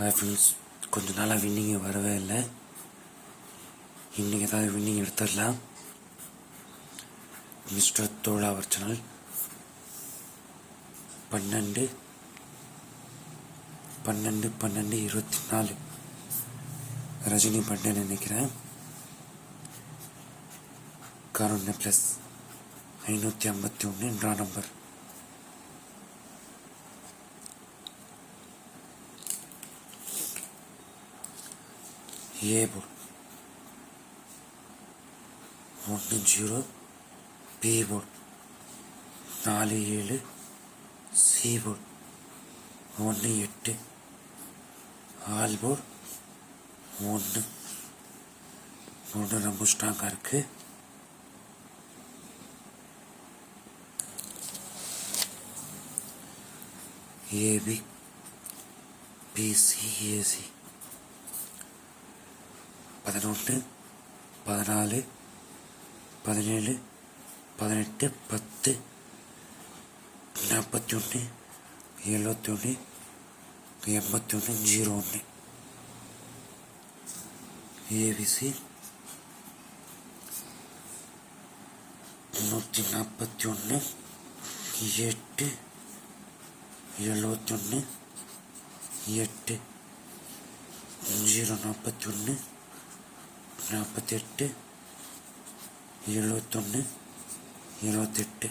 Hi friends கொஞ்ச நாளாக winning வரவே இல்லை. இன்றைக்கி ஏதாவது வின்னிங் எடுத்துடலாம். மிஸ்டர் தோழா அவர் சேனல் பன்னெண்டு பன்னெண்டு பன்னெண்டு இருபத்தி நாலு. ரஜினி பண்டேன்னு நினைக்கிறேன். கருண் ப்ளஸ் ஐநூற்றி ஐம்பத்தி ஒன்று ட்ரா நம்பர். ஏபு ஒன்று ஜீரோ பி போர்டு நாலு ஏழு சி போர்டு ஒன்று எட்டு ஆல்போர்ட் ஒன்று ஒன்று ரொம்ப ஸ்ட்ராங்காக இருக்குது ஏபி பிசிஏசி பதினொன்று பதினாலு பதினேழு பதினெட்டு பத்து நாற்பத்தி ஒன்று எழுபத்தி ஒன்று எண்பத்தி ஒன்று ஜீரோ ஒன்று ஏபிசி நூற்றி நாற்பத்தி ஒன்று எட்டு எழுபத்தொன்று எட்டு ஜீரோ நாற்பத்தி ஒன்று நாற்பத்தெட்டு எழுபத்தொன்று இருபத்தெட்டு.